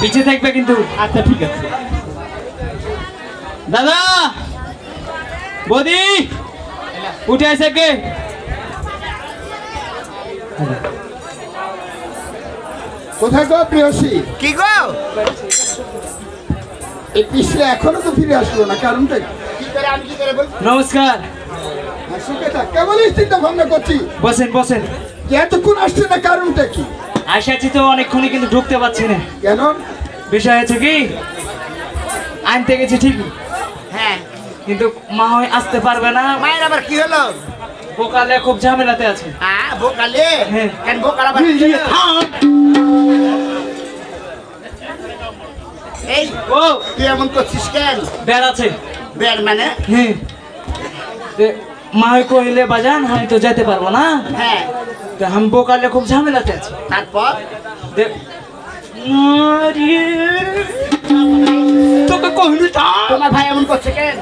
পিছিয়ে থাকবে কিন্তু। আচ্ছা ঠিক আছে। দাদা! বদি! উঠে আসে কে? কোথায় গো প্রিয়সী? কি গো? এই পিসলে এখনও তো ফিরে আসলো না কারণটা কি? কি করে আমি কি করে বল নমস্কার। আর সুখে থাক কেবল চিন্তা ভাবনা করছি বসেন বসেন। যে এতক্ষণ আসছে না কারণটা কি? আসাছি তো অনেকক্ষণই কিন্তু ঢুকতে পারছি না। কেন? বিষয় হচ্ছে কি আনতে গেছি ঠিকই। হ্যাঁ। কিন্তু মা হয় আসতে পারবে না। মায়ের আবার কি হলো? বোকালে খুব ঝামেলাতে আছে। হ্যাঁ বোকালে? হ্যাঁ। কেন বোকাল? এই ও। তুই এমন করছিস কেন? বের মানে? হ্যাঁ। মা বাজান আমি তো যেতে পারব না। হ্যাঁ। তো আমি বোকালে খুব ঝামেলাতে আছি। তারপর? দে আরে, তোকে কহিলি তা। তোমার ভাই এমন করছে কেন?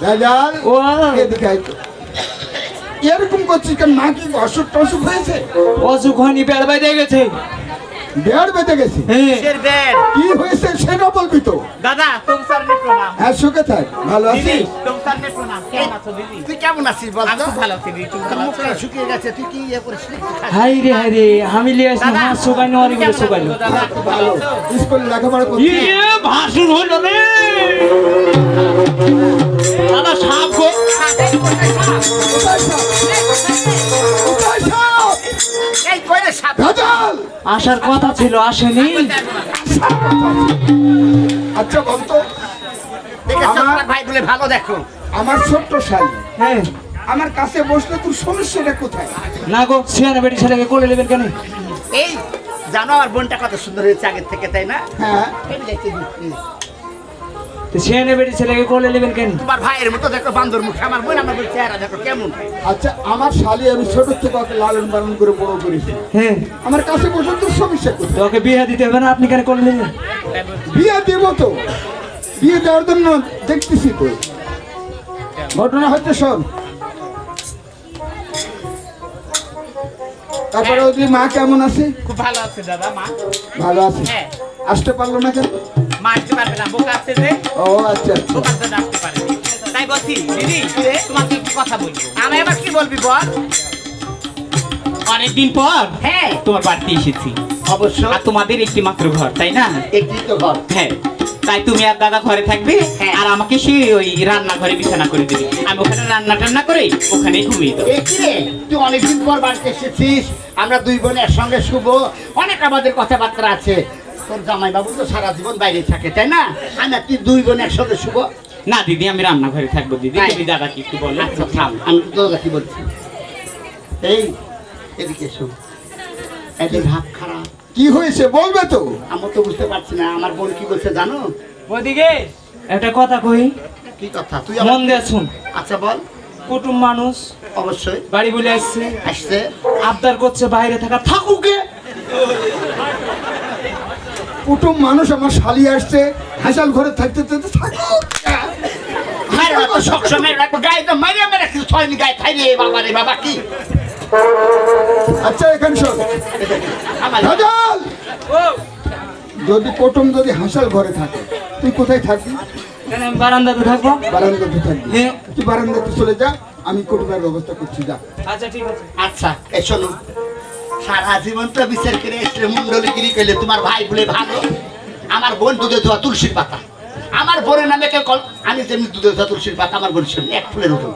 রাজাল ও। এদিকে। এরকম করছিস কেন? মা কি অসুখ টসুখ হয়েছে? অসুখ হয়নি বেড় বাইরে গেছে। বেড় বেঁধে গেছে? হ্যাঁ। কি হয়েছে সেটা বলবি তো? দাদা প্রণাম। হ্যাঁ সুখে থাক। ভালো দিদি আছিস? তুম স্যার নে প্রণাম। কেমন আছো দিদি? তুই কেমন আছিস বল আমি ভালো আছি দিদি তুই ভালো আছিস শুকিয়ে গেছে তুই কি ইয়ে করিস হাই রে হাই রে আমি লিয়ে বলে শুকাই দাদা? ভালো। স্কুলে লেখাপড়া করছিস? ইয়ে ভাসুর রে। দাদা সাপ গো কোথায় সাপ? কোথায় সাপ? এই কইরে সাপ। রাজাল আসার কথা ছিল আসেনি। আচ্ছা বলতো ভালো দেখো। আমার ছোট্ট শালী। হ্যাঁ। আমার কাছে বসলে তোর সমস্যাটা কোথায়? না গো সিয়ানা বেটি ছেলেকে কোলে নেবেন কেন? এই জানো আমার বোনটা কত সুন্দর হয়েছে আগের থেকে তাই না? হ্যাঁ। বেটি ছেলেকে কোলে নেবেন কেন? তোমার ভাইয়ের মতো দেখো বান্দর মুখ আমার বোন আমার চেহারা দেখো কেমন? আচ্ছা আমার শালী আমি ছোট থেকে ওকে লালন পালন করে বড় করেছি। হ্যাঁ। আমার কাছে সমস্যা ওকে বিয়ে দিতে হবে না আপনি কেন কোলে নেবেন? বিয়ে দেব তো। বিয়ে দেওয়ার জন্য দেখতেছি তো। ঘটনা হচ্ছে শোন। তারপরে ওই মা কেমন আছে? খুব ভালো আছে দাদা মা। ভালো আছে? হ্যাঁ। আসতে পারল না কেন? মা আসতে পারবে না বোকা যে। ও আচ্ছা আচ্ছা। বোকার জন্য আসতে পারেনি তাই বলছি দিদি তোমাকে একটু কথা বলব। আমি এবার কি বলবি বল? অনেকদিন পর হ্যাঁ। তোমার বাড়িতে এসেছি। অবশ্য। আর তোমাদের একটি মাত্র ঘর তাই না? একটি তো ঘর। হ্যাঁ। তাই তুমি আর দাদা ঘরে থাকবে হ্যাঁ। আর আমাকে সে ওই রান্নাঘরে বিছানা করে দেবে। আমি ওখানে রান্না টান্না করে ওখানেই ঘুমিয়ে দেবো। রে তুই অনেকদিন পর বাড়িতে এসেছিস। আমরা দুই বোন একসঙ্গে শুভ অনেক আমাদের কথাবার্তা আছে। তোর জামাই বাবু তো সারা জীবন বাইরে থাকে তাই না? আমি তুই দুই বোন একসঙ্গে শুভ না দিদি আমি রান্নাঘরে থাকব দিদি? তুমি দাদাকে একটু বলো? আচ্ছা আমি তো তোর কি বলছি? এই এদিকে এসো। এদের ভাব খারাপ। কি হয়েছে? বলবে তো। আমি তো বুঝতে পারছি না আমার বোন কি বলছে জানো? ওদিকে একটা কথা কই? কি কথা? তুই মন দিয়ে শুন। আচ্ছা বল। কুটুম মানুষ। অবশ্যই। বাড়ি বলে আসছে। আসছে। আবদার করছে বাইরে থাকা। থাকুকে! কুটুম মানুষ আমার শালি আসছে হাসাল ঘরে থাকতে থাকতে থাকুক মায়ের তো সবসময় গায়ে তো মারিয়া মেরে ছয়নি গায়ে খাই রে বাবা রে বাবা কি? আচ্ছা এখানে শোন। যদি কুটুম যদি হাসাল ঘরে থাকে তুই কোথায় থাকবি? বারান্দাতে থাকব। বারান্দাতে থাকবি। হ্যাঁ। তুই বারান্দাতে চলে যা আমি কুটুমের ব্যবস্থা করছি যা। আচ্ছা ঠিক আছে। আচ্ছা শোনো সারা জীবন তো বিচার করে এসলে মুন্ডলি গিরি করলে তোমার ভাই বলে ভালো। আমার বোন দুধে ধোয়া তুলসীর পাতা। আমার বোনের নামে কেউ কল আমি যেমনি দুধে ধোয়া তুলসীর পাতা আমার বোন শোন এক ফুলের উঠো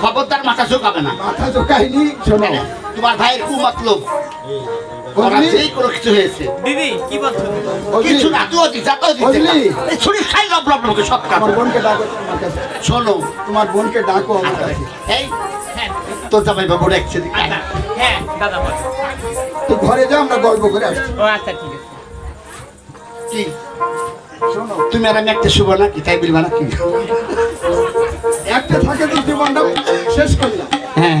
খবরদার মাথা চোকাবে না। মাথা চোখাইনি শোনো। তোমার ভাইয়ের কু মতলব। বুঝলি? কোনো কিছু হয়েছে। দিদি কি বলছো কিছু না তুইও দিস তুইও দিস বুঝলি? এই ছুরি খাই লব লব লব সব কাজ। বোনকে ডাকো শোনো। তোমার বোনকে ডাকো আমার কাছে। এই তোর জামাই বাবু আচ্ছা। হ্যাঁ দাদা বল। তুই ঘরে যা আমরা গল্প করে আসছি। ও আচ্ছা ঠিক আছে। কি? শোনো তুমি আর আমি একটা শুভ না কি তাই বলবা না কি একটা থাকে তো জীবনটা শেষ করলাম হ্যাঁ।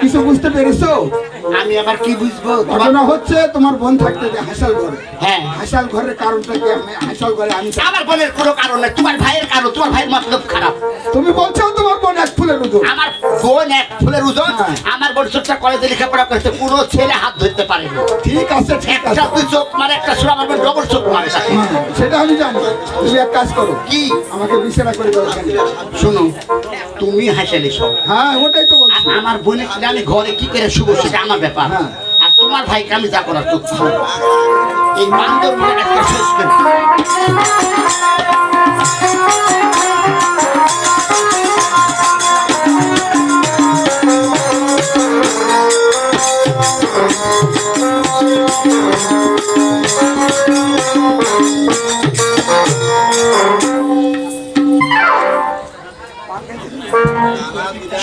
কিছু বুঝতে পেরেছ? আমি আবার কি বুঝব? ঘটনা হচ্ছে তোমার বোন থাকতে যে হাসাল ঘরে। হ্যাঁ। হাসাল ঘরের কারণটা কি? আমি হাসাল ঘরে আমি আমার বোনের কোনো কারণ নেই তোমার ভাইয়ের কারণ তোমার ভাইয়ের মতলব খারাপ। তুমি বলছো আমার বোন এক ফুলের ওজন হ্যাঁ। আমার বোন ছোটটা কলেজে লেখাপড়া করেছে কোনো ছেলে হাত ধরতে পারেনি। ঠিক আছে ঠিক আছে। একটা তুই চোখ মারে একটা সুর আমার বোন ডবল চোখ মারে হ্যাঁ, সেটা আমি জানি। তুমি এক কাজ করো। কি? আমাকে বিছানা করে দাও এখানে। শোনো তুমি হাসালে সব। হ্যাঁ ওটাই তো বলছি। আমার বোনের আমি ঘরে কি করে শুভ সেটা আমার ব্যাপার। হ্যাঁ। আর তোমার ভাইকে আমি যা করার করছি। এই বান্দর মিলে একটা শেষ করে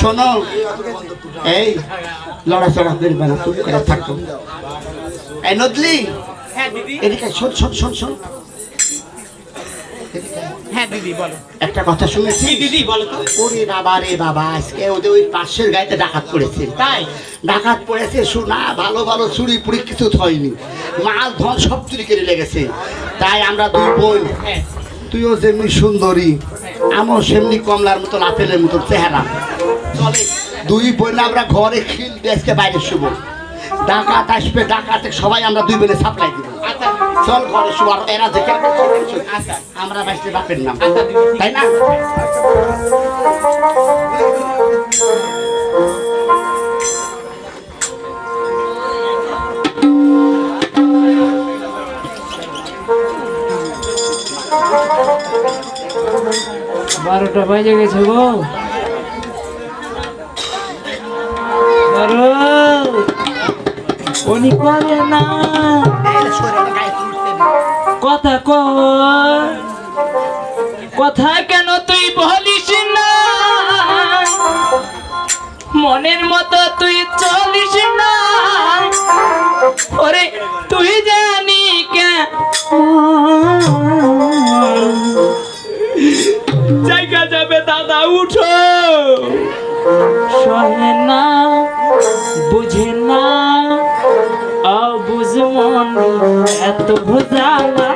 শোনো এই লড়াচড়া করবে না চুপ করে থাকো। এই নদলি হ্যাঁ এদিকে শোন শোন শোন শোন। হ্যাঁ দিদি বলো। একটা কথা শুনেছি দিদি বলো তো। ওরে বাবা রে বাবা আজকে ওদের ওই পাশের গাড়িতে ডাকাত পড়েছে তাই? ডাকাত পড়েছে শোনা ভালো ভালো চুরি পুরি কিছু হয়নি। মাল ধন সব চুরি করে লেগেছে তাই আমরা দুই বোন হ্যাঁ। তুইও যেমনি সুন্দরী আমিও সেমনি কমলার মতো আপেলের মতো চেহারা। চলে দুই বোন আমরা ঘরে খিল দেশকে বাইরে শুভ ডাকাত আসবে ডাকাতে সবাই আমরা দুই বোনে সাপ্লাই দিব। আচ্ছা। চল ঘরে শুভ আর এরা দেখে আচ্ছা। আমরা বাইরে বাপের নাম। আচ্ছা তাই না? বারোটা বাজে গেছে গো। উনি করে না। কথা কর কথা সহে না বুঝে না অবুঝ মন এত বোঝালা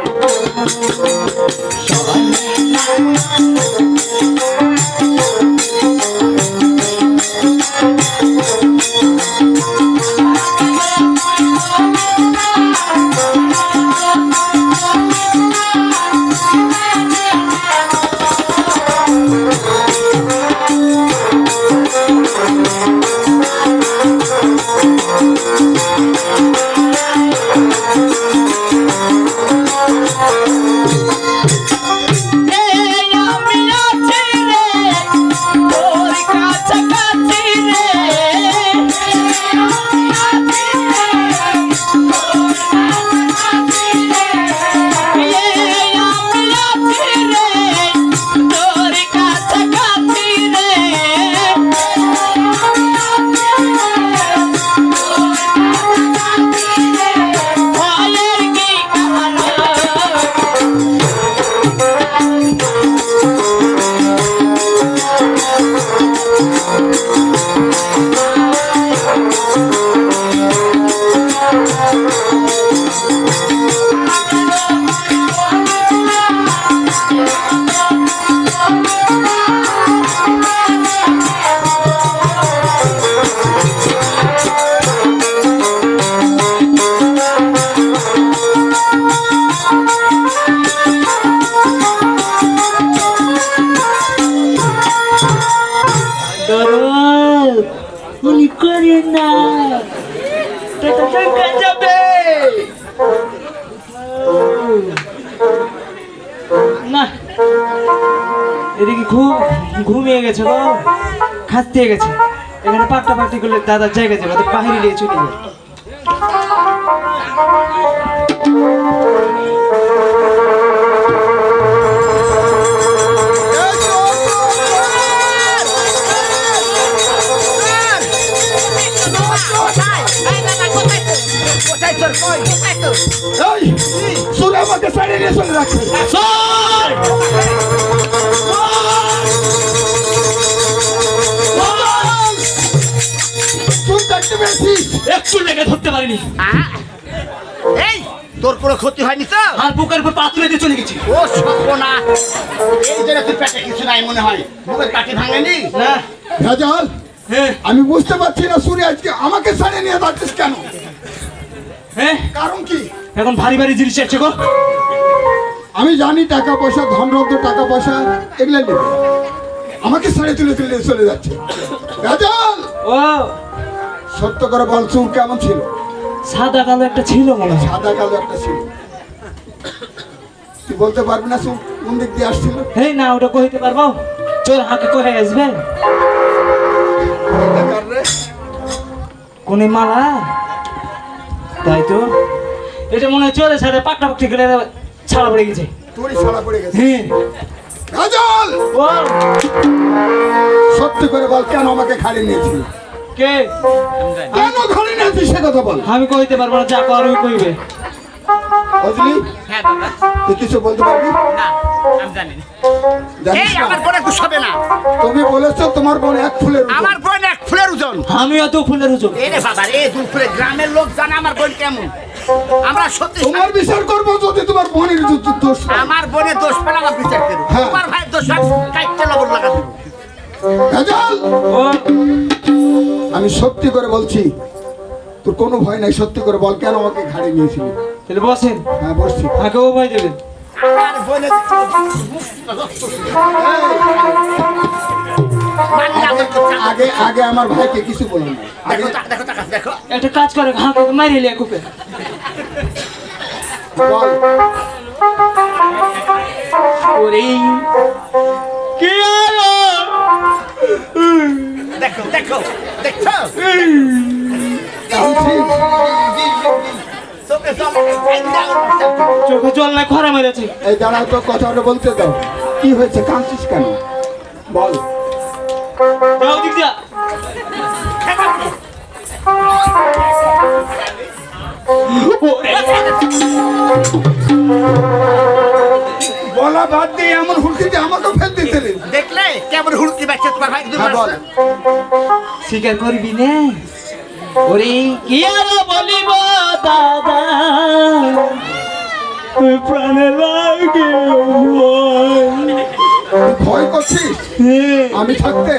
গেছে গো খাস্তে গেছে এখানে পাট্টা পাট্টি করলে দাদার জায়গা যাবে তো বাহিরে নিয়ে চলে যাবে এই সুরে আমাকে সাইডে নিয়ে চলে যাচ্ছে শুনতে দেখতে একটু লেগে ধরতে পারিনি। এই তোর কোনো ক্ষতি হয়নি তো? আর বুকের উপর পা তুলে দিয়ে চলে গেছি। ও সর্বনা এই জন্য তুই পেটে কিছু নাই মনে হয়। মুখের কাঠি ভাঙেনি? না। ভেজাল হ্যাঁ আমি বুঝতে পারছি না শুনে আজকে আমাকে ছাড়ে নিয়ে যাচ্ছিস কেন? হ্যাঁ কারণ কি? এখন ভারী ভারী জিনিস আছে গো। আমি জানি টাকা পয়সা ধনরত্ন টাকা পয়সা এগুলো আমাকে ছাড়ে তুলে তুলে চলে যাচ্ছে। ভেজাল ও সত্য করে বল চুল কেমন ছিল? সাদা কালো একটা ছিল মনে হয়। সাদা কালো একটা ছিল। তুই বলতে পারবি না চুল কোন দিক দিয়ে আসছিল? এই না ওটা কইতে পারব? চল হাকে কহে আসবে। কোনে মালা? তাই তো? এটা মনে হয় চলে সাথে পাকটা পাকটি গেলে ছাড়া পড়ে গেছে। তোরই ছাড়া পড়ে গেছে। হ্যাঁ। সত্যি করে বল কেন আমাকে খাড়ি নিয়েছিল? কে? কেন খাড়ি নিয়েছিস সে কথা বল? আমি কইতে পারব না যা কর ওই কইবে। বুঝলি হ্যাঁ দাদা তুই কিছু বলতে পারবি? না আমি জানি না। এই না? আমার বোনে গুছাবে না। তুমি বলেছ তোমার বোন এক ফুলের আমার বোন এক ফুলের ওজন। আমি অত ফুলের উজো এই রে বাবা রে দু ফুলের গ্রামের লোক জানে আমার বোন কেমন। আমরা সত্যি তোমার বিচার করব যদি তোমার বোনের দোষ হয়। আমার বোনের দোষ পেলে আমার বিচার করব হ্যাঁ। তোমার ভাইয়ের দোষ লবণ লাগা দেবো আমি সত্যি করে বলছি তোর কোনো ভয় নাই সত্যি করে বল কেন আমাকে ঘাড়ে নিয়েছিলি? তাহলে বসেন। হ্যাঁ বসছি। ও ভাই দেবেন মানি আগে আগে আমার ভাইকে কিছু বলো না। আগে দেখো, দেখো, দেখো, দেখো। একটা কাজ করে হাঁকে মারিয়ে লিয়া কুপে। ওরে। কি দেখো, দেখো? কাঁদছিস? চোখে জল নাই খরা মেরেছে। এই দাঁড়াও তো কথাটা বলতে দাও। কি হয়েছে? কাঁদছিস কেন? বল। যাও দিক যা বলা বাদ দিয়ে এমন দিয়ে আমাকেও ফেল দিতেলি দেখলে কেমন হুড়কি বাচ্চা তোমার ভাই হ্যাঁ বল। স্বীকার করবি না ওরে কি আর বলিব দাদা ওই প্রাণে লাগে ভয়। ভয় করছিস হ্যাঁ। আমি থাকতে